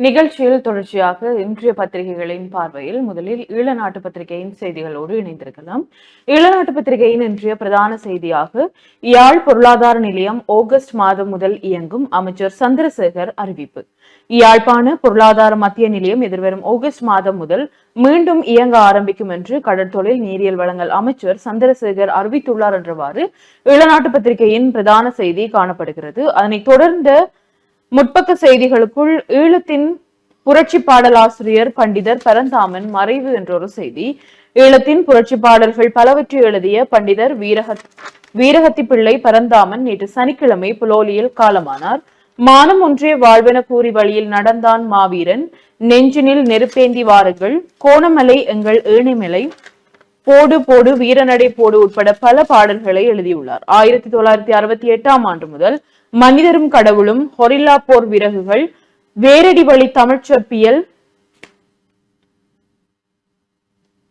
நிகழ்ச்சியில் தொடர்ச்சியாக இன்றைய பத்திரிகைகளின் பார்வையில் முதலில் ஈழ நாட்டு பத்திரிகையின் செய்திகளோடு இணைந்திருக்கலாம். ஈழ நாட்டு பத்திரிகையின் இன்றைய பிரதான செய்தியாக யாழ் பொருளாதார நிலையம் ஆகஸ்ட் மாதம் முதல் இயங்கும் அமைச்சர் சந்திரசேகர் அறிவிப்பு. யாழ்ப்பாண பொருளாதார மத்திய நிலையம் எதிர்வரும் ஆகஸ்ட் மாதம் முதல் மீண்டும் இயங்க ஆரம்பிக்கும் என்று கடற்தொழில் நீரியல் வழங்கல் அமைச்சர் சந்திரசேகர் அறிவித்துள்ளார் என்றவாறு ஈழநாட்டு பத்திரிகையின் பிரதான செய்தி காணப்படுகிறது. அதனைத் தொடர்ந்து முற்பக்க செய்திகளுக்குள் ஈழத்தின் புரட்சி பாடலாசிரியர் பண்டிதர் பரந்தாமன் மறைவு என்றொரு செய்தி. ஈழத்தின் புரட்சி பாடல்கள் பலவற்றை எழுதிய பண்டிதர் வீரக வீரகத்தி பிள்ளை பரந்தாமன் நேற்று சனிக்கிழமை புலோலியில் காலமானார். மானம் ஒன்றே வாழ்வென கூறி வழியில் நடந்தான் மாவீரன். நெஞ்சினில் நெருப்பேந்தி வாருங்கள். கோணமலை எங்கள் ஏணிமலை. போடு போடு வீரநடை போடு உட்பட பல பாடல்களை எழுதியுள்ளார். ஆயிரத்தி தொள்ளாயிரத்தி அறுபத்தி எட்டாம் ஆண்டு முதல் மனிதரும் கடவுளும் ஹொரில்லா போர் விறகுகள் வேரடி வழி தமிழ் சொற்பியல்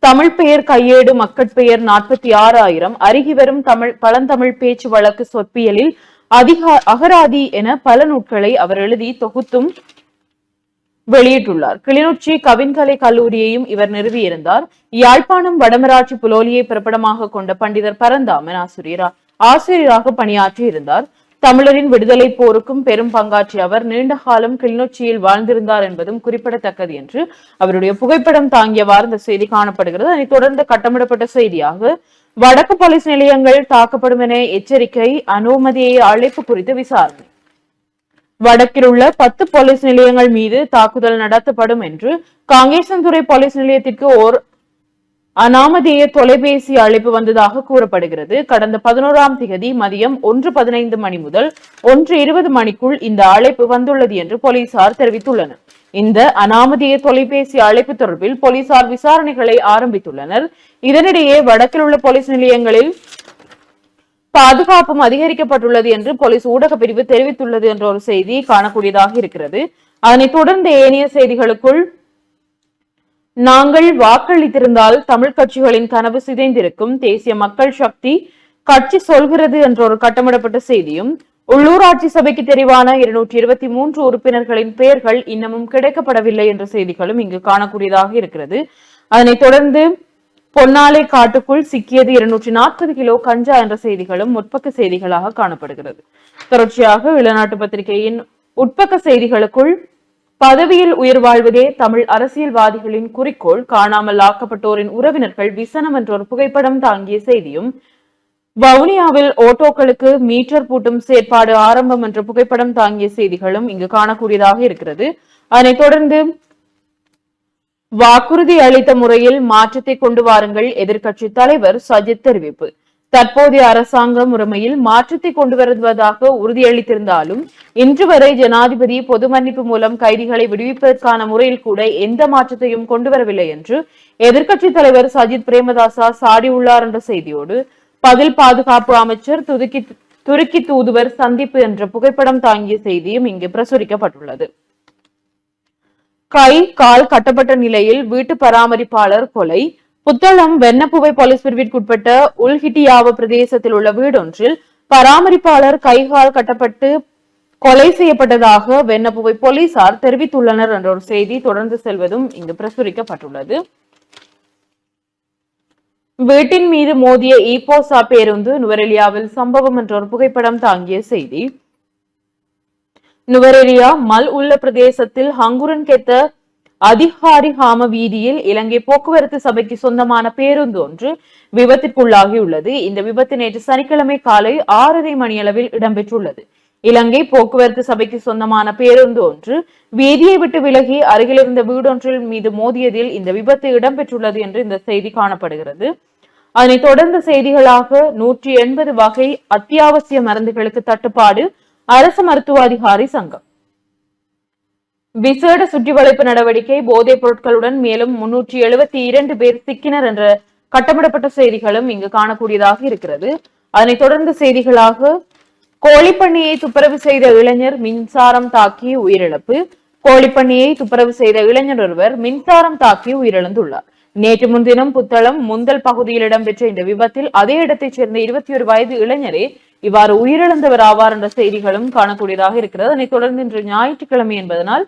தமிழ் பெயர் கையேடு மக்கட்பெயர் நாற்பத்தி ஆறாயிரம் அருகி வரும் தமிழ் பழந்தமிழ் பேச்சு வழக்கு சொற்பியலில் அதிகா அகராதி என பல நூட்களை அவர் எழுதி தொகுத்தும் வெளியிட்டுள்ளார். கிளிநொச்சி கவின்கலை கல்லூரியையும் இவர் நிறுவியிருந்தார். யாழ்ப்பாணம் வடமராட்சி புலோலியை பிறப்பிடமாக கொண்ட பண்டிதர் பரந்தாமன் ஆசிரியரா ஆசிரியராக பணியாற்றி இருந்தார் தமிழரின் விடுதலை போருக்கும் பெரும் பங்காற்றிய அவர் நீண்ட காலம் கிளிநொச்சியில் வாழ்ந்திருந்தார் என்பதும் குறிப்பிடத்தக்கது என்று அவருடைய புகைப்படம் தாங்கியவாறு இந்த செய்தி காணப்படுகிறது. அதனைத் தொடர்ந்து கட்டமிடப்பட்ட செய்தியாக வடக்கு போலீஸ் நிலையங்கள் தாக்கப்படும் என எச்சரிக்கை அனுமதியை அழைப்பு குறித்து விசாரணை. வடக்கில் உள்ள பத்து போலீஸ் நிலையங்கள் மீது தாக்குதல் நடத்தப்படும் என்று காங்கேசன்துறை போலீஸ் நிலையத்திற்கு ஓர் அநாமதேய தொலைபேசி அழைப்பு வந்ததாக கூறப்படுகிறது. கடந்த பதினோராம் திகதி மதியம் ஒன்று பதினைந்து மணி முதல் ஒன்று இருபது மணிக்குள் இந்த அழைப்பு வந்துள்ளது என்று போலீசார் தெரிவித்துள்ளனர். இந்த அநாமதேய தொலைபேசி அழைப்பு தொடர்பில் போலீசார் விசாரணைகளை ஆரம்பித்துள்ளனர். இதனிடையே வடக்கில் உள்ள போலீஸ் நிலையங்களில் பாதுகாப்பும் அதிகரிக்கப்பட்டுள்ளது என்று போலீஸ் ஊடக பிரிவு தெரிவித்துள்ளது என்ற ஒரு செய்தி காணக்கூடியதாக இருக்கிறது. அதனைத் தொடர்ந்து ஏனைய செய்திகளுக்குள் நாங்கள் வாக்களித்திருந்தால் தமிழ் கட்சிகளின் கனவு சிதைந்திருக்கும். தேசிய மக்கள் சக்தி கட்சி சொல்கிறது என்ற ஒரு கட்டமிடப்பட்ட செய்தியும் உள்ளூராட்சி சபைக்கு தெரிவான இருநூற்றி இருபத்தி மூன்று உறுப்பினர்களின் பெயர்கள் இன்னமும் கிடைக்கப்படவில்லை என்ற செய்திகளும் இங்கு காணக்கூடியதாக இருக்கிறது. அதனைத் தொடர்ந்து பொன்னாலை காட்டுக்குள் சிக்கியது இருநூற்றி நாற்பது கிலோ கஞ்சா என்ற செய்திகளும் முற்பக்க செய்திகளாக காணப்படுகிறது. தொடர்ச்சியாக இளநாட்டு பத்திரிகையின் உட்பக்க செய்திகளுக்குள் பதவியில் உயிர் வாழ்வதே தமிழ் அரசியல்வாதிகளின் குறிக்கோள். காணாமல் ஆக்கப்பட்டோரின் உறவினர்கள் விசனம் என்ற ஒரு புகைப்படம் தாங்கிய செய்தியும் வவுனியாவில் ஓட்டோக்களுக்கு மீட்டர் பூட்டும் செயற்பாடு ஆரம்பம் என்ற புகைப்படம் தாங்கிய செய்திகளும் இங்கு காணக்கூடியதாக இருக்கிறது. அதனைத் தொடர்ந்து வாக்குறுதி அளித்த முறையில் மாற்றத்தை கொண்டு வாருங்கள் எதிர்க்கட்சி தலைவர் சஜித் தெரிவிப்பு. தற்போதைய அரசாங்கம் முறைமையில் மாற்றத்தை கொண்டு வருவதாக உறுதியளித்திருந்தாலும் இன்று வரை ஜனாதிபதி பொது மன்னிப்பு மூலம் கைதிகளை விடுவிப்பதற்கான முறையில் கூட எந்த மாற்றத்தையும் கொண்டு வரவில்லை என்று எதிர்க்கட்சி தலைவர் சஜித் பிரேமதாசா சாடியுள்ளார் என்ற செய்தியோடு பதில் பாதுகாப்பு அமைச்சர் துருக்கி துருக்கி தூதுவர் சந்திப்பு என்ற புகைப்படம் தாங்கிய செய்தியும் இங்கு பிரசுரிக்கப்பட்டுள்ளது. கை கால் கட்டப்பட்ட நிலையில் வீட்டு பராமரிப்பாளர் கொலை புத்தளம் வெண்ணப்புவை போலீஸ் பிரிவிற்குட்பட்ட உள்ஹிட்டியாவ பிரதேசத்தில் உள்ள வீடொன்றில் பராமரிப்பாளர் கைகால் கட்டப்பட்டு கொலை செய்யப்பட்டதாக வெண்ணப்புவை போலீசார் தெரிவித்துள்ளனர் என்ற ஒரு செய்தி தொடர்ந்து செல்வதும் இங்கு பிரசுரிக்கப்பட்டுள்ளது. வீட்டின் மீது மோதிய ஈபோசா பேருந்து நுவரெலியாவில் சம்பவம் என்ற ஒரு புகைப்படம் தாங்கிய செய்தி. நுவரெலியா மல் உள்ள பிரதேசத்தில் ஹங்குரன் கெத்த அதிகாரி ஹாம வீதியில் இலங்கை போக்குவரத்து சபைக்கு சொந்தமான பேருந்து ஒன்று விபத்திற்குள்ளாகியுள்ளது. இந்த விபத்து நேற்று சனிக்கிழமை காலை ஆறரை மணியளவில் இடம்பெற்றுள்ளது. இலங்கை போக்குவரத்து சபைக்கு சொந்தமான பேருந்து ஒன்று வீதியை விட்டு விலகி அருகிலிருந்த வீடொன்றில் மீது மோதியதில் இந்த விபத்து இடம்பெற்றுள்ளது என்று இந்த செய்தி காணப்படுகிறது. அதனைத் தொடர்ந்த செய்திகளாக நூற்றி எண்பது வகை அத்தியாவசிய மருந்துகளுக்கு தட்டுப்பாடு அரசு மருத்துவ அதிகாரி சங்கம். விசேட சுற்றி வளைப்பு நடவடிக்கை போதைப் பொருட்களுடன் மேலும் முன்னூற்றி எழுபத்தி இரண்டு பேர் சிக்கினர் என்ற கட்டமிடப்பட்ட செய்திகளும் இங்கு காணக்கூடியதாக இருக்கிறது. அதனைத் தொடர்ந்து செய்திகளாக கோழிப்பண்ணியை துப்புரவு செய்த இளைஞர் மின்சாரம் தாக்கி உயிரிழப்பு. கோழிப்பண்ணியை துப்புரவு செய்த இளைஞர் ஒருவர் மின்சாரம் தாக்கி உயிரிழந்துள்ளார். நேற்று முன்தினம் புத்தளம் முந்தல் பகுதியில் இடம்பெற்ற இந்த விபத்தில் அதே இடத்தைச் சேர்ந்த இருபத்தி ஒரு வயது இளைஞரே இவ்வாறு உயிரிழந்தவர் ஆவார் என்ற செய்திகளும் காணக்கூடியதாக இருக்கிறது. அதனைத் தொடர்ந்து இன்று ஞாயிற்றுக்கிழமை என்பதனால்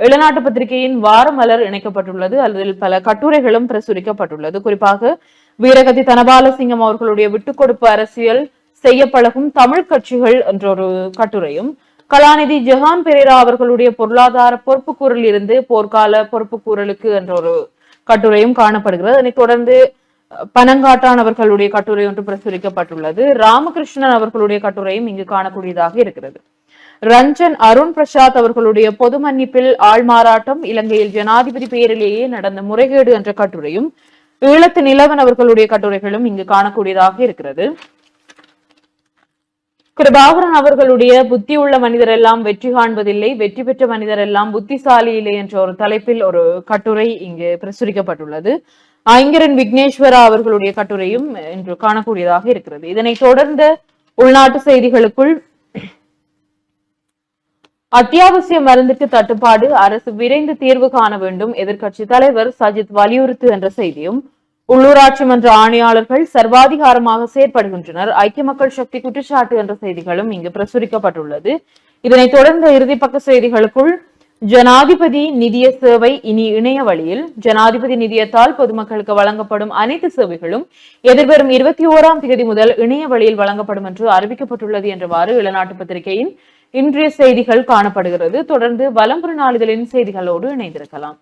இளநாட்டு பத்திரிகையின் வார மலர் இணைக்கப்பட்டுள்ளது. அதில் பல கட்டுரைகளும் பிரசுரிக்கப்பட்டுள்ளது. குறிப்பாக வீரகதி தனபாலசிங்கம் அவர்களுடைய விட்டுக் கொடுப்பு அரசியல் செய்ய பழகும் தமிழ் கட்சிகள் என்ற ஒரு கட்டுரையும் கலாநிதி ஜஹான் பெரேரா அவர்களுடைய பொருளாதார பொறுப்புக்கூறல் இருந்து போர்க்கால பொறுப்புக்கூறலுக்கு என்ற ஒரு கட்டுரையும் காணப்படுகிறது. அதனைத் தொடர்ந்து பனங்காட்டான் அவர்களுடைய கட்டுரை ஒன்று பிரசுரிக்கப்பட்டுள்ளது. ராமகிருஷ்ணன் அவர்களுடைய கட்டுரையும் இங்கு காணக்கூடியதாக இருக்கிறது. ரஞ்சன் அருண் பிரசாத் அவர்களுடைய பொது மன்னிப்பில் ஆள்மாறாட்டம் இலங்கையில் ஜனாதிபதி பெயரிலேயே நடந்த முறைகேடு என்ற கட்டுரையும் ஈழத்து நிலவன் அவர்களுடைய கட்டுரைகளும் இங்கு காணக்கூடியதாக இருக்கிறது. கிருபாகரன் அவர்களுடைய புத்தி உள்ள மனிதர் எல்லாம் வெற்றி காண்பதில்லை வெற்றி பெற்ற மனிதர் எல்லாம் புத்திசாலி இல்லை என்ற ஒரு தலைப்பில் ஒரு கட்டுரை இங்கு பிரசுரிக்கப்பட்டுள்ளது. ஐங்கரன் விக்னேஸ்வரா அவர்களுடைய கட்டுரையும் இன்று காணக்கூடியதாக இருக்கிறது. இதனை தொடர்ந்த உள்நாட்டு செய்திகளுக்குள் அத்தியாவசிய மருந்துக்கு தட்டுப்பாடு அரசு விரைந்து தீர்வு காண வேண்டும் எதிர்க்கட்சி தலைவர் சஜித் வலியுறுத்து என்ற செய்தியும் உள்ளூராட்சி மன்ற ஆணையாளர்கள் சர்வாதிகாரமாக செயற்படுகின்றனர். ஐக்கிய மக்கள் சக்தி குற்றச்சாட்டு என்ற செய்திகளும் இங்கு பிரசுரிக்கப்பட்டுள்ளது. இதனைத் தொடர்ந்த இறுதி பக்க செய்திகளுக்குள் ஜனாதிபதி நிதிய சேவை இனி இணைய வழியில். ஜனாதிபதி நிதியத்தால் பொதுமக்களுக்கு வழங்கப்படும் அனைத்து சேவைகளும் எதிர்வரும் இருபத்தி ஓராம் தேதி முதல் இணைய வழியில் வழங்கப்படும் என்று அறிவிக்கப்பட்டுள்ளது என்றவாறு இளநாட்டு பத்திரிகையின் இன்றைய செய்திகள் காணப்படுகிறது. தொடர்ந்து வலம்புற நாளிதழின் செய்திகளோடு இணைந்திருக்கலாம்.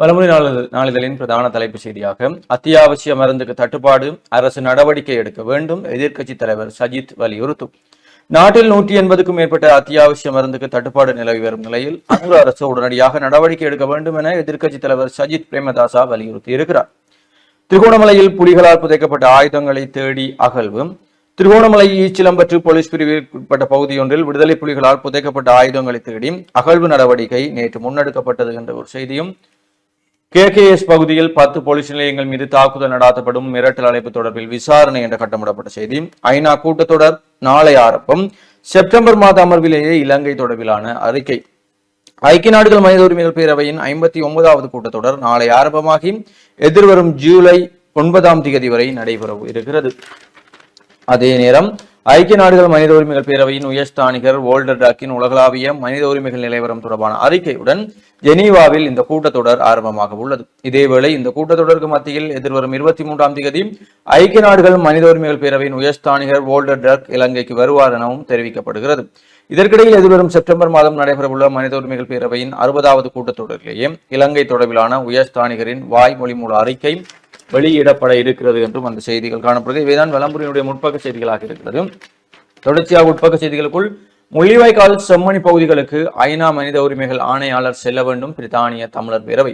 வலமுறை நாளிதழ் நாளிதழின் பிரதான தலைப்பு செய்தியாக அத்தியாவசிய மருந்துக்கு தட்டுப்பாடு அரசு நடவடிக்கை எடுக்க வேண்டும் எதிர்க்கட்சி தலைவர் சஜித் வலியுறுத்தும். நாட்டில் நூற்றி எண்பதுக்கும் மேற்பட்ட அத்தியாவசிய மருந்துக்கு தட்டுப்பாடு நிலவி வரும் நிலையில் ஆந்திர அரசு உடனடியாக நடவடிக்கை எடுக்க வேண்டும் என எதிர்க்கட்சி தலைவர் சஜித் பிரேமதாசா வலியுறுத்தி இருக்கிறார் திருகோணமலையில் புலிகளால் புதைக்கப்பட்ட ஆயுதங்களை தேடி அகழ்வு. திருகோணமலை ஈச்சிலம்பற்று போலீஸ் பிரிவிற்குட்பட்ட பகுதியொன்றில் விடுதலை புலிகளால் புதைக்கப்பட்ட ஆயுதங்களை தேடி அகழ்வு நடவடிக்கை நேற்று முன்னெடுக்கப்பட்டது என்ற ஒரு செய்தியும் கேகேஎஸ் பகுதியில் பத்து போலீஸ் நிலையங்கள் மீது தாக்குதல் நடாத்தப்படும் மிரட்டல் அழைப்பு தொடர்பில் விசாரணை என்ற கட்டமிடப்பட்ட செய்தி. ஐநா கூட்டத்தொடர் நாளை ஆரம்பம். செப்டம்பர் மாத அமர்விலேயே இலங்கை தொடர்பிலான அறிக்கை. ஐக்கிய நாடுகள் மனித உரிமைகள் பேரவையின் ஐம்பத்தி ஒன்பதாவது கூட்டத்தொடர் நாளை ஆரம்பமாகி எதிர்வரும் ஜூலை ஒன்பதாம் தேதி வரை நடைபெற இருக்கிறது. அதே நேரம் ஐக்கிய நாடுகள் மனித உரிமைகள் பேரவையின் உயர்ஸ்தானிகர் வோல்டர் டாக்கின் உலகளாவிய மனித உரிமைகள் நிலவரம் தொடர்பான அறிக்கையுடன் ஜெனீவாவில் இந்த கூட்டத்தொடர் ஆரம்பமாக உள்ளது. இதேவேளை இந்த கூட்டத்தொடருக்கு மத்தியில் எதிர்வரும் இருபத்தி மூன்றாம் தேதி ஐக்கிய நாடுகள் மனித உரிமைகள் பேரவையின் உயர்ஸ்தானிகர் வோல்டர் டக் இலங்கைக்கு வருவார் எனவும் தெரிவிக்கப்படுகிறது. இதற்கிடையில் எதிர்வரும் செப்டம்பர் மாதம் நடைபெறவுள்ள மனித உரிமைகள் பேரவையின் அறுபதாவது கூட்டத்தொடரிலேயே இலங்கை தொடர்பிலான உயர்ஸ்தானிகரின் வாய்மொழி மூல அறிக்கை வெளியிடப்பட இருக்கிறது என்றும் அந்த செய்திகள் காணப்படுகிறது இவைதான் விளம்பரினுடைய முற்பக்க செய்திகளாக இருக்கிறது. தொடர்ச்சியாக உட்பக்க செய்திகளுக்குள் முள்ளிவாய்க்கால் செம்மணி பகுதிகளுக்கு ஐநா மனித உரிமைகள் ஆணையாளர் செல்ல வேண்டும் பிரித்தானிய தமிழர் பேரவை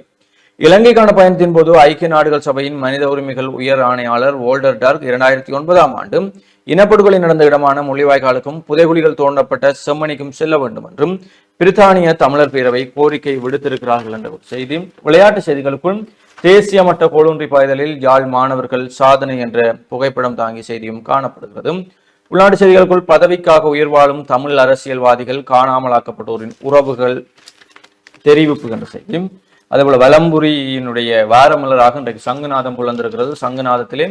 இலங்கைக்கான பயணத்தின் போது ஐக்கிய நாடுகள் சபையின் மனித உரிமைகள் உயர் ஆணையாளர் வோல்டர் டர்க் இரண்டாயிரத்தி ஒன்பதாம் ஆண்டு இனப்படுகொலை நடந்த இடமான முள்ளிவாய்க்காலுக்கும் புதைகுழிகள் தோண்டப்பட்ட செம்மணிக்கும் செல்ல வேண்டும் என்றும் பிரித்தானிய தமிழர் பேரவை கோரிக்கை விடுத்திருக்கிறார்கள் என்ற செய்தி. விளையாட்டு செய்திகளுக்குள் தேசிய மட்ட கோளுன்றி பாய்தலில் யாழ் மாணவர்கள் சாதனை என்ற புகைப்படம் தாங்கிய செய்தியும் காணப்படுகிறது. உள்நாட்டு செய்திகளுக்குள் பதவிக்காக உயிர் வாழும் தமிழ் அரசியல்வாதிகள் காணாமலாக்கப்பட்டோரின் உறவுகள் தெரிவிப்பு என்ற செய்தியும் அதேபோல வலம்புரியினுடைய வாரமலராக இன்றைக்கு சங்குநாதம் புலந்திருக்கிறது. சங்குநாதத்திலே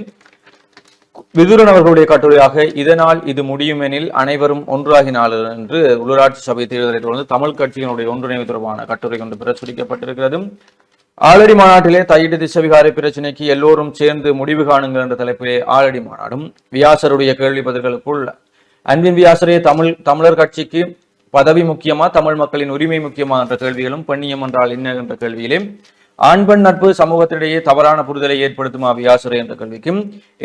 விதுரன் அவர்களுடைய கட்டுரையாக இதனால் இது முடியுமெனில் அனைவரும் ஒன்றாகினால் என்று உள்ளூராட்சி சபை தேர்தலை தொடர்ந்து தமிழ் கட்சியினுடைய ஒன்றிணைவு தொடர்பான கட்டுரை கொண்டு பிரசுரிக்கப்பட்டிருக்கிறது. ஆலடி மாநாட்டிலே தையிட்டு திசவிகாரை பிரச்சனைக்கு எல்லோரும் சேர்ந்து முடிவு காணுங்கள் என்ற தலைப்பிலே ஆலடி மாநாடும். வியாசருடைய கேள்வி பதில்களுக்குள் அன்பின் வியாசரே தமிழ் தமிழர் கட்சிக்கு பதவி முக்கியமா தமிழ் மக்களின் உரிமை முக்கியமா என்ற கேள்விகளும் பெண்ணியம் என்றால் என்ன என்ற கேள்வியிலே ஆண் பெண் நட்பு சமூகத்திடையே தவறான புரிதலை ஏற்படுத்துமா வியாசரே என்ற கல்விக்கும்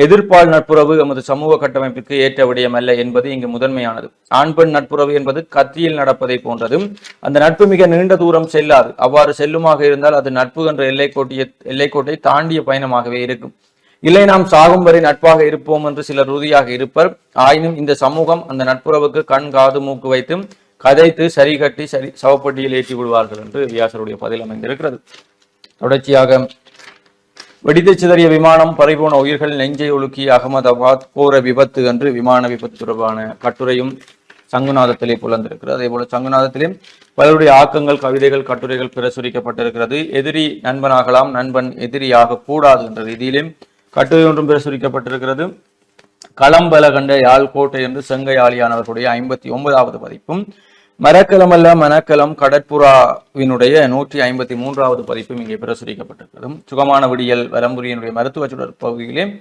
எதிர்ப்பால் நட்புறவு எமது சமூக கட்டமைப்புக்கு ஏற்ற விடயம் அல்ல என்பது இங்கு முதன்மையானது. ஆண் பெண் நட்புறவு என்பது கத்தியில் நடப்பதை போன்றது அந்த நட்பு மிக நீண்ட தூரம் செல்லாது. அவ்வாறு செல்லுமாக இருந்தால் அது நட்பு என்ற எல்லைக்கோட்டிய எல்லைக்கோட்டை தாண்டிய பயணமாகவே இருக்கும். இல்லை நாம் சாகும் வரை நட்பாக இருப்போம் என்று சிலர் உறுதியாக இருப்பர். ஆயினும் இந்த சமூகம் அந்த நட்புறவுக்கு கண் காது மூக்கு வைத்து கதைத்து சரி கட்டி சரி சவப்பட்டியில் ஏற்றி விடுவார்கள் என்று வியாசருடைய பதில் அமைந்திருக்கிறது. தொடர்ச்சியாக வெடித்து சிதறிய விமானம் பறிபோன உயிர்கள் நெஞ்சை ஒழுக்கிய அகமதாபாத் கோர விபத்து என்று விமான விபத்து தொடர்பான கட்டுரையும் சங்குநாதத்திலே புலந்திருக்கிறது. அதே போல சங்குநாதத்திலும் பலருடைய ஆக்கங்கள் கவிதைகள் கட்டுரைகள் பிரசுரிக்கப்பட்டிருக்கிறது. எதிரி நண்பனாகலாம் நண்பன் எதிரியாக கூடாது என்ற ரீதியிலும் கட்டுரை ஒன்றும் பிரசுரிக்கப்பட்டிருக்கிறது. களம்பல கண்ட யாழ் கோட்டை என்று செங்கையாளியானவர்களுடைய ஐம்பத்தி ஒன்பதாவது பதிப்பும் மரக்கலம் அல்ல மனக்கலம் கடற்புறாவினுடைய நூற்றி ஐம்பத்தி மூன்றாவது பதிப்பும் இங்கே பிரசுரிக்கப்பட்டிருக்கிறது சுகமான விடியல் வலம்புரியினுடைய மருத்துவ சுடர் பகுதியிலே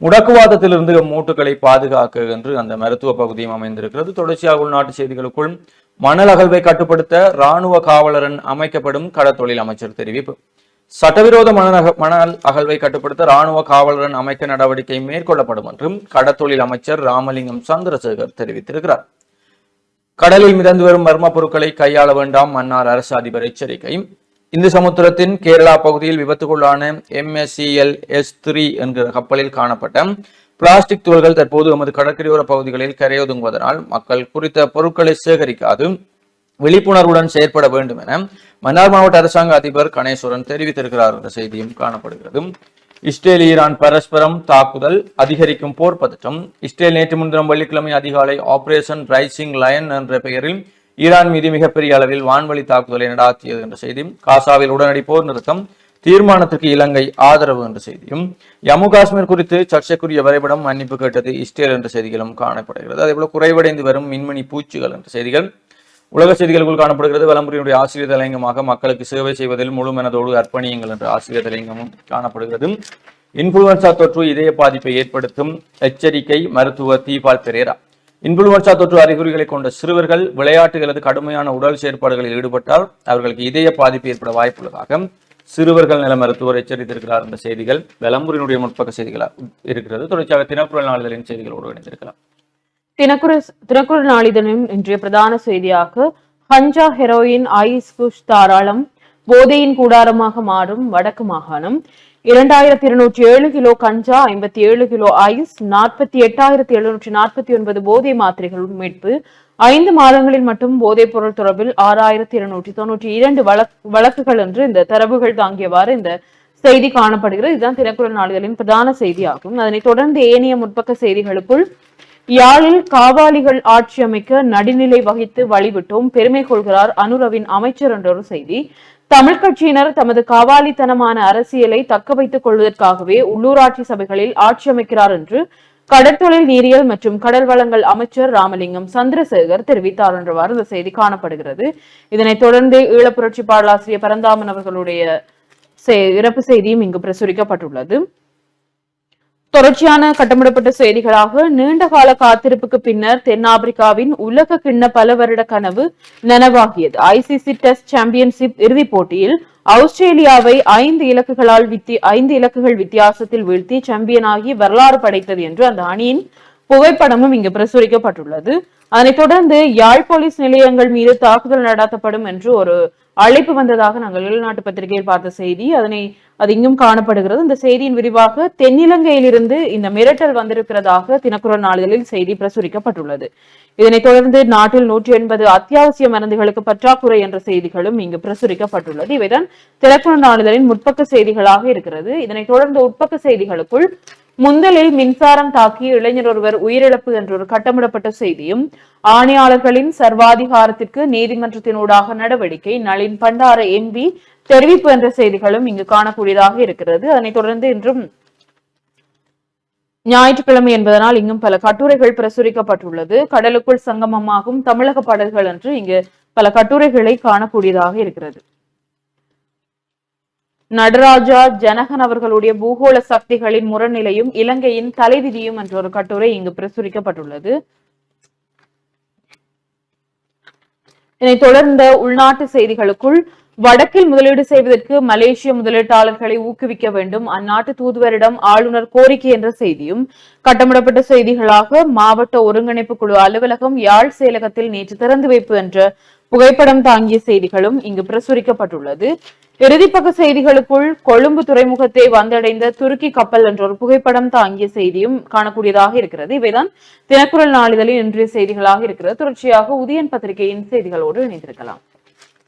முடக்குவாதத்திலிருந்து மூட்டுகளை பாதுகாக்க என்று அந்த மருத்துவ பகுதியும் அமைந்திருக்கிறது. தொடர்ச்சியாக உள்நாட்டு செய்திகளுக்குள் மணல் அகழ்வை கட்டுப்படுத்த இராணுவ காவலரன் அமைக்கப்படும் கடத்தொழில் அமைச்சர் தெரிவிப்பு. சட்டவிரோத மணல் அக- மணல் அகழ்வை கட்டுப்படுத்த இராணுவ காவலரன் அமைக்க நடவடிக்கை மேற்கொள்ளப்படும் என்றும் கடத்தொழில் அமைச்சர் ராமலிங்கம் சந்திரசேகர் தெரிவித்திருக்கிறார். கடலில் மிதந்து வரும் மர்ம பொருட்களை கையாள வேண்டாம் மன்னார் அரசு அதிபர் எச்சரிக்கை இந்து சமுத்திரத்தின் கேரளா பகுதியில் விபத்துக்குள்ளான எம்எஸ்சிஎல் எஸ் த்ரீ என்கிற கப்பலில் காணப்பட்ட பிளாஸ்டிக் துகள்கள் தற்போது நமது கடற்கரையோர பகுதிகளில் கரையொதுங்குவதனால் மக்கள் குறித்த பொருட்களை சேகரிக்காது விழிப்புணர்வுடன் செயற்பட வேண்டும் என மன்னார் மாவட்ட அரசாங்க அதிபர் கணேஸ்வரன் தெரிவித்திருக்கிறார் என்ற செய்தியும் காணப்படுகிறது. இஸ்ரேல் ஈரான் பரஸ்பரம் தாக்குதல் அதிகரிக்கும் போர் பதற்றம். இஸ்ரேல் நேற்று முன்தினம் வெள்ளிக்கிழமை அதிகாலை ஆபரேஷன் ரைசிங் லயன் என்ற பெயரில் ஈரான் மீது மிகப்பெரிய அளவில் வான்வழி தாக்குதலை நடாத்தியது என்ற செய்தி காசாவில் உடனடி போர் நிறுத்தம் தீர்மானத்திற்கு இலங்கை ஆதரவு என்ற செய்தியும். ஜம்மு காஷ்மீர் குறித்து சர்ச்சைக்குரிய வரைபடம் மன்னிப்பு கேட்டது இஸ்ரேல் என்ற செய்திகளும் காணப்படுகிறது. அதேபோல குறைவடைந்து வரும் மின்மினி பூச்சிகள் என்ற செய்திகள் உலக செய்திகளுக்குள் காணப்படுகிறது. வலம்புரியினுடைய ஆசிரியர் தலையங்கமாக மக்களுக்கு சேவை செய்வதில் முழுமனதோடு அர்ப்பணியங்கள் அர்ப்பணியுங்கள் என்ற ஆசிரியர் தலையங்கமும் காணப்படுகிறது. இன்ஃபுளுவன்சா தொற்று இதய பாதிப்பை ஏற்படுத்தும் எச்சரிக்கை மருத்துவர் தீபால் பெரேரா. இன்ஃபுளுவன்சா தொற்று அறிகுறிகளை கொண்ட சிறுவர்கள் விளையாட்டுகளது கடுமையான உடல் செயற்பாடுகளில் ஈடுபட்டால் அவர்களுக்கு இதய பாதிப்பு ஏற்பட வாய்ப்புள்ளதாக சிறுவர்கள் நல மருத்துவர் எச்சரித்திருக்கிறார் என்ற செய்திகள் விளம்புரினுடைய முற்பக்க செய்திகளாக இருக்கிறது. தொடர்ச்சியாக தினக்குரல் நாளிதழின் செய்திகளோடு இணைந்திருக்கலாம். தினக்குரல் தினக்குரல் நாளிதழின் இன்றைய பிரதான செய்தியாக ஹஞ்சா ஹெரோயின் ஐஸ் குஷ் தாராளம் போதையின் கூடாரமாக மாறும் வடக்கு மாகாணம். இரண்டாயிரத்தி இருநூற்றி ஏழு கிலோ கஞ்சா ஐம்பத்தி ஏழு கிலோ ஐஸ் நாற்பத்தி எட்டாயிரத்தி எழுநூற்றி நாற்பத்தி ஒன்பது போதை மாத்திரைகள் மீட்பு. ஐந்து மாதங்களில் மட்டும் போதைப் பொருள் தொடர்பில் ஆறாயிரத்தி இருநூற்றி தொன்னூற்றி இரண்டு வழக்குகள் என்று இந்த தரவுகள் தாங்கியவாறு இந்த செய்தி காணப்படுகிறது. இதுதான் தினக்குரல் நாளிதழின் பிரதான செய்தியாகும். அதனைத் தொடர்ந்து ஏனைய முற்பக்க செய்திகளுக்குள் யாழில் காவாலிகள் ஆட்சி அமைக்க நடுநிலை வகித்து வழிவிட்டோம் பெருமை கொள்கிறார் அனுரவின் அமைச்சர் என்றொரு செய்தி. தமிழ் கட்சியினர் தமது காவாலித்தனமான அரசியலை தக்க வைத்துக் கொள்வதற்காகவே உள்ளூராட்சி சபைகளில் ஆட்சி அமைக்கிறார் என்று கடற்தொழில் நீரியல் மற்றும் கடல் வளங்கள் அமைச்சர் ராமலிங்கம் சந்திரசேகர் தெரிவித்தார் என்றவாறு இந்த செய்தி காணப்படுகிறது. இதனைத் தொடர்ந்து ஈழப்புரட்சி பாடலாசிரியர் பரந்தாமன் அவர்களுடைய இறப்பு செய்தியும் இங்கு பிரசுரிக்கப்பட்டுள்ளது. தொடர்ச்சியான கட்டமிடப்பட்ட செய்திகளாக நீண்ட கால காத்திருப்புக்கு பின்னர் தென்னாப்பிரிக்காவின் உலக கிண்ண பல வருட கனவு நனவாகியது. ஐசிசி டெஸ்ட் சாம்பியன்ஷிப் இறுதிப் போட்டியில் ஆஸ்திரேலியாவை ஐந்து இலக்குகளால் வித்தி ஐந்து இலக்குகள் வித்தியாசத்தில் வீழ்த்தி சாம்பியனாகி வரலாறு படைத்தது என்று அந்த அணியின் புகைப்படமும் இங்கு பிரசுரிக்கப்பட்டுள்ளது. அதனைத் தொடர்ந்து யாழ் போலீஸ் நிலையங்கள் மீது தாக்குதல் நடத்தப்படும் என்று ஒரு அழைப்பு வந்ததாக நாங்கள் வெளிநாட்டு பத்திரிகையில் பார்த்த செய்தி. அதனை அது இங்கும் காணப்படுகிறது. இந்த செய்தியின் விரிவாக தென்னிலங்கையிலிருந்து இந்த மிரட்டல் வந்திருக்கிறதாக தினக்குரல் நாளிதழில் செய்தி பிரசுரிக்கப்பட்டுள்ளது. இதனைத் தொடர்ந்து நாட்டில் நூற்றி எண்பது அத்தியாவசிய மருந்துகளுக்கு பற்றாக்குறை என்ற செய்திகளும் இங்கு பிரசுரிக்கப்பட்டுள்ளது. இவைதான் தினக்குரல் நாளிதழின் முற்பக்க செய்திகளாக இருக்கிறது. இதனைத் தொடர்ந்து உட்பக்க செய்திகளுக்குள் முந்தலில் மின்சாரம் தாக்கி இளைஞர் ஒருவர் உயிரிழப்பு என்ற ஒரு கட்டமிடப்பட்ட செய்தியும் ஆணையாளர்களின் சர்வாதிகாரத்திற்கு நீதிமன்றத்தினூடாக நடவடிக்கை நளின் பண்டார எம்பி தெரிவிப்பு என்ற செய்திகளும் இங்கு காணக்கூடியதாக இருக்கிறது. அதனைத் தொடர்ந்து இன்றும் ஞாயிற்றுக்கிழமை என்பதனால் இங்கும் பல கட்டுரைகள் பிரசுரிக்கப்பட்டுள்ளது. கடலுக்குள் சங்கமமாகும் தமிழக பாடல்கள் என்று இங்கு பல கட்டுரைகளை காணக்கூடியதாக இருக்கிறது. நடராஜா ஜனகன் அவர்களுடைய பூகோள சக்திகளின் முரநிலையும் இலங்கையின் தலைவிதியும் என்ற ஒரு கட்டுரை இங்கு பிரசுரிக்கப்பட்டுள்ளது. இதனை தொடர்ந்த உள்நாட்டு செய்திகளுக்குள் வடக்கில் முதலீடு செய்வதற்கு மலேசிய முதலீட்டாளர்களை ஊக்குவிக்க வேண்டும் அந்நாட்டு தூதுவரிடம் ஆளுநர் கோரிக்கை என்ற செய்தியும் கட்டமிடப்பட்ட செய்திகளாக மாவட்ட ஒருங்கிணைப்பு குழு அலுவலகம் யாழ் செயலகத்தில் நேற்று திறந்து வைப்பு என்ற புகைப்படம் தாங்கிய செய்திகளும் இங்கு பிரசுரிக்கப்பட்டுள்ளது. இறுதிப்பக்க செய்திகளுக்குள் கொழும்பு துறைமுகத்தை வந்தடைந்த துருக்கி கப்பல் என்ற ஒரு புகைப்படம் தாங்கிய செய்தியும் காணக்கூடியதாக இருக்கிறது. இவைதான் தினக்குரல் நாளிதழின் இன்றைய செய்திகளாக இருக்கிறது. தொடர்ச்சியாக உதயன் பத்திரிகையின் செய்திகளோடு இணைந்திருக்கலாம்.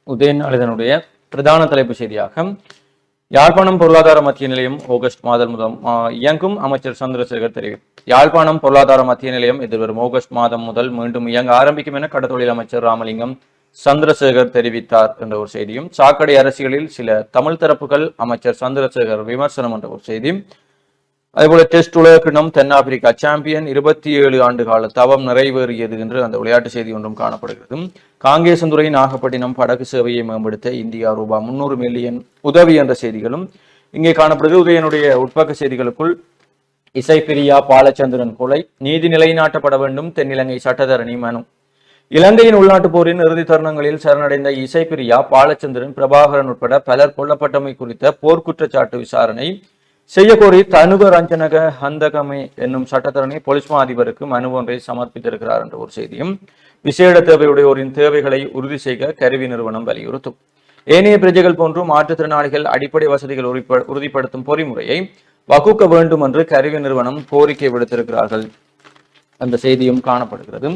உதயன் நாளிதனுடைய பிரதான தலைப்பு செய்தியாக யாழ்ப்பாணம் பொருளாதார மத்திய நிலையம் ஆகஸ்ட் மாதம் முதல் இயங்கும் அமைச்சர் சந்திரசேகர் தெரிவித்தார் யாழ்ப்பாணம் பொருளாதார மத்திய நிலையம் எதிர்வரும் ஆகஸ்ட் மாதம் முதல் மீண்டும் இயங்க ஆரம்பிக்கும் என கடத்தொழில் அமைச்சர் ராமலிங்கம் சந்திரசேகர் தெரிவித்தார் என்ற ஒரு செய்தியும் சாக்கடை அரசியலில் சில தமிழ் தரப்புகள் அமைச்சர் சந்திரசேகர் விமர்சனம் என்ற ஒரு செய்தியும் அதேபோல டெஸ்ட் உலகக்கிணம் தென்னாப்பிரிக்கா சாம்பியன் இருபத்தி ஏழு ஆண்டு கால தவம் நிறைவேறியது என்று அந்த விளையாட்டு செய்தி ஒன்றும் காணப்படுகிறது. காங்கேசந்துறை நாகப்பட்டினம் படகு சேவையை மேம்படுத்த இந்தியா ரூபாய் முன்னூறு மில்லியன் உதவி என்ற செய்திகளும் இங்கே காணப்படுகிறது உதயனுடைய உட்பக்க செய்திகளுக்குள் இசைப்பிரியா பாலச்சந்திரன் கொலை நீதி நிலைநாட்டப்பட வேண்டும் தென்னிலங்கை சட்டத்தரணி மனு. இலங்கையின் உள்நாட்டுப் போரின் இறுதி தருணங்களில் சரணடைந்த இசைப்பிரியா பாலச்சந்திரன் பிரபாகரன் உட்பட பலர் கொல்லப்பட்டமை குறித்த போர்க்குற்றச்சாட்டு விசாரணை செய்யக்கோரி தனுக ரஞ்சனக ஹந்தகமே என்னும் சட்டத்தரணி போலீஸ் மா அதிபருக்கு மனு ஒன்றை சமர்ப்பித்திருக்கிறார் என்ற ஒரு செய்தியும் விசேட தேவையுடையோரின் தேவைகளை உறுதி செய்ய கருவி நிறுவனம் வலியுறுத்தும். ஏனைய பிரஜைகள் போன்று மாற்றுத்திறனாளிகள் அடிப்படை வசதிகள் உறுதிப்படுத்தும் பொறிமுறையை வகுக்க வேண்டும் என்று கருவி நிறுவனம் கோரிக்கை விடுத்திருக்கிறார்கள். அந்த செய்தியும் காணப்படுகிறது.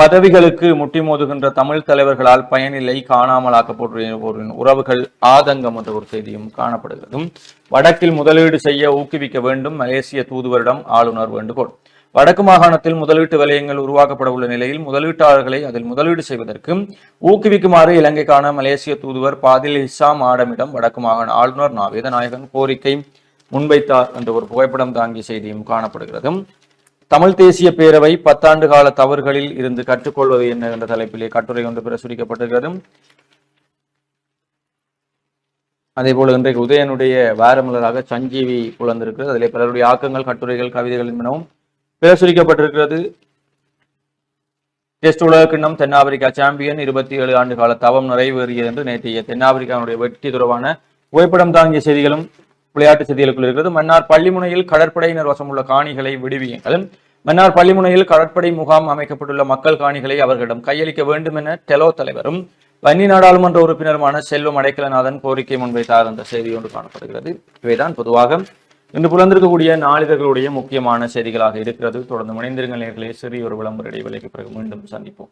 பதவிகளுக்கு முட்டி மோதுகின்ற தமிழ் தலைவர்களால் பயனில்லை காணாமலாக்கப்படுவோரின் உறவுகள் ஆதங்கம் என்ற ஒரு செய்தியும் காணப்படுகிறதும். வடக்கில் முதலீடு செய்ய ஊக்குவிக்க வேண்டும் மலேசிய தூதுவரிடம் ஆளுநர் வேண்டுகோள். வடக்கு மாகாணத்தில் முதலீட்டு வலயங்கள் உருவாக்கப்பட உள்ள நிலையில் முதலீட்டாளர்களை அதில் முதலீடு செய்வதற்கு ஊக்குவிக்குமாறு இலங்கைக்கான மலேசிய தூதுவர் பாதில் இசாம் ஆடமிடம் வடக்கு மாகாண ஆளுநர் நாவேதநாயகன் கோரிக்கை முன்வைத்தார் என்ற ஒரு புகைப்படம் தாங்கிய செய்தியும் காணப்படுகிறது தமிழ் தேசிய பேரவை பத்தாண்டு கால தவறுகளில் இருந்து கற்றுக்கொள்வது என்ன என்ற தலைப்பிலே கட்டுரை ஒன்று பிரசுரிக்கப்பட்டிருக்கிறது. அதே போல இன்றைக்கு உதயனுடைய வாரமலராக சஞ்சீவி புலந்திருக்கிறது. அதிலே பலருடைய ஆக்கங்கள் கட்டுரைகள் கவிதைகள் என்பனவும் பிரசுரிக்கப்பட்டிருக்கிறது. டெஸ்ட் உலகக்கிண்ணம் தென்னாப்பிரிக்கா சாம்பியன். இருபத்தி ஏழு ஆண்டு கால தவம் நிறைவேறியது என்று நேற்றைய தென்னாப்பிரிக்காவுடைய வெற்றி தொடர்பான புகைப்படம் தாங்கிய செய்திகளும் விளையாட்டு செய்திகளுக்குள் இருக்கிறது. மன்னார் பள்ளிமுனையில் கடற்படையினர் வசமுள்ள காணிகளை விடுவியுங்கள். மன்னார் பள்ளிமுனையில் கடற்படை முகாம் அமைக்கப்பட்டுள்ள மக்கள் காணிகளை அவர்களிடம் கையளிக்க வேண்டும் என டெலோ தலைவரும் வன்னி நாடாளுமன்ற உறுப்பினருமான செல்வம் அடைக்கலநாதன் கோரிக்கை முன்வைத்தார். என்ற செய்தி ஒன்று காணப்படுகிறது. இவைதான் பொதுவாக இன்று புலந்திருக்கக்கூடிய நாளிதழ்களுடைய முக்கியமான செய்திகளாக இருக்கிறது. தொடர்ந்து மனிதர்கள் நேர்களே. சிறிய ஒரு விளம்பர இடைவெளிக்கு பிறகு மீண்டும் சந்திப்போம்.